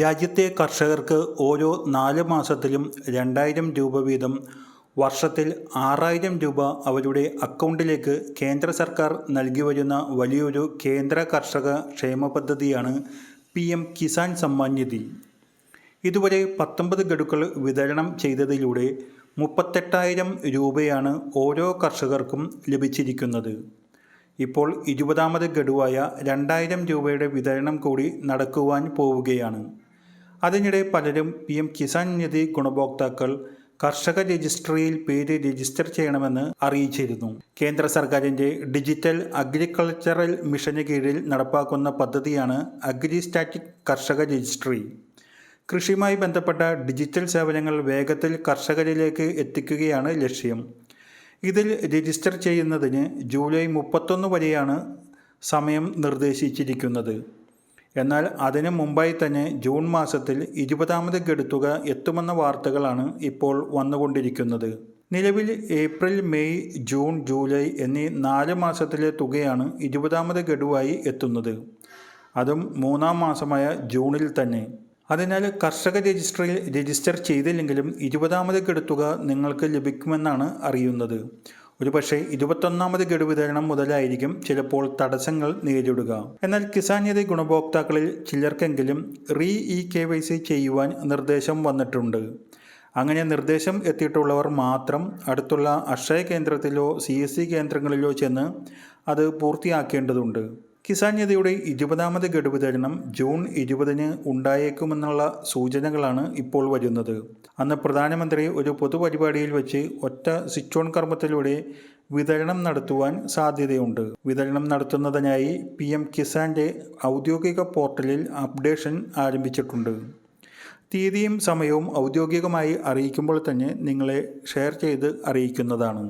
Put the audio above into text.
രാജ്യത്തെ കർഷകർക്ക് ഓരോ നാല് മാസത്തിലും രണ്ടായിരം രൂപ വീതം വർഷത്തിൽ ആറായിരം രൂപ അവരുടെ അക്കൗണ്ടിലേക്ക് കേന്ദ്ര സർക്കാർ നൽകി വരുന്ന വലിയൊരു കേന്ദ്ര കർഷക ക്ഷേമ പദ്ധതിയാണ് പി എം കിസാൻ സമ്മാൻ നിധി. ഇതുവരെ പത്തൊമ്പത് ഗഡുക്കൾ വിതരണം ചെയ്തതിലൂടെ മുപ്പത്തെട്ടായിരം രൂപയാണ് ഓരോ കർഷകർക്കും ലഭിച്ചിരിക്കുന്നത്. ഇപ്പോൾ ഇരുപതാമത് ഗഡുവായ രണ്ടായിരം രൂപയുടെ വിതരണം കൂടി നടക്കുവാൻ പോവുകയാണ്. അതിനിടെ പലരും പി എം കിസാൻ നിധി ഗുണഭോക്താക്കൾ കർഷക രജിസ്ട്രിയിൽ പേര് രജിസ്റ്റർ ചെയ്യണമെന്ന് അറിയിച്ചിരുന്നു. കേന്ദ്ര സർക്കാരിന്റെ ഡിജിറ്റൽ അഗ്രികൾച്ചറൽ മിഷന് കീഴിൽ നടപ്പാക്കുന്ന പദ്ധതിയാണ് അഗ്രി സ്റ്റാറ്റിക് കർഷക രജിസ്ട്രി. കൃഷിയുമായി ബന്ധപ്പെട്ട ഡിജിറ്റൽ സേവനങ്ങൾ വേഗത്തിൽ കർഷകരിലേക്ക് എത്തിക്കുകയാണ് ലക്ഷ്യം. ഇതിൽ രജിസ്റ്റർ ചെയ്യുന്നതിന് ജൂലൈ മുപ്പത്തൊന്ന് വരെയാണ് സമയം നിർദ്ദേശിച്ചിരിക്കുന്നത്. എന്നാൽ അതിനു മുമ്പായി തന്നെ ജൂൺ മാസത്തിൽ ഇരുപതാമത് ഗഡുത്തുക എത്തുമെന്ന വാർത്തകളാണ് ഇപ്പോൾ വന്നുകൊണ്ടിരിക്കുന്നത്. നിലവിൽ ഏപ്രിൽ മെയ് ജൂൺ ജൂലൈ എന്നീ നാല് മാസത്തിലെ തുകയാണ് ഇരുപതാമത് ഗഡുവായി എത്തുന്നത്. അതും മൂന്നാം മാസമായ ജൂണിൽ തന്നെ. അതിനാൽ കർഷക രജിസ്റ്ററിൽ രജിസ്റ്റർ ചെയ്തില്ലെങ്കിലും ഇരുപതാമത് ഗഡുത്തുക നിങ്ങൾക്ക് ലഭിക്കുമെന്നാണ് അറിയുന്നത്. ഒരുപക്ഷെ ഇരുപത്തൊന്നാമത് ഗഡു വിതരണം മുതലായിരിക്കും ചിലപ്പോൾ തടസ്സങ്ങൾ നേരിടുക. എന്നാൽ നിധി ഗുണഭോക്താക്കളിൽ ചിലർക്കെങ്കിലും re E K Y C ചെയ്യുവാൻ നിർദ്ദേശം വന്നിട്ടുണ്ട്. അങ്ങനെ നിർദ്ദേശം എത്തിയിട്ടുള്ളവർ മാത്രം അടുത്തുള്ള അക്ഷയ കേന്ദ്രത്തിലോ സി എസ് സി കേന്ദ്രങ്ങളിലോ ചെന്ന് അത് പൂർത്തിയാക്കേണ്ടതുണ്ട്. കിസാൻ നിധിയുടെ ഇരുപതാമത് ഗഡു ജൂൺ ഇരുപതിന് ഉണ്ടായേക്കുമെന്നുള്ള സൂചനകളാണ് ഇപ്പോൾ വരുന്നത്. അന്ന് പ്രധാനമന്ത്രി ഒരു പൊതുപരിപാടിയിൽ വെച്ച് ഒറ്റ ഓൺ കർമ്മത്തിലൂടെ വിതരണം നടത്തുവാൻ സാധ്യതയുണ്ട്. വിതരണം നടത്തുന്നതിനായി പി എം കിസാന്റെ ഔദ്യോഗിക പോർട്ടലിൽ അപ്ഡേഷൻ ആരംഭിച്ചിട്ടുണ്ട്. തീയതിയും സമയവും ഔദ്യോഗികമായി അറിയിക്കുമ്പോൾ തന്നെ നിങ്ങളെ ഷെയർ ചെയ്ത് അറിയിക്കുന്നതാണ്.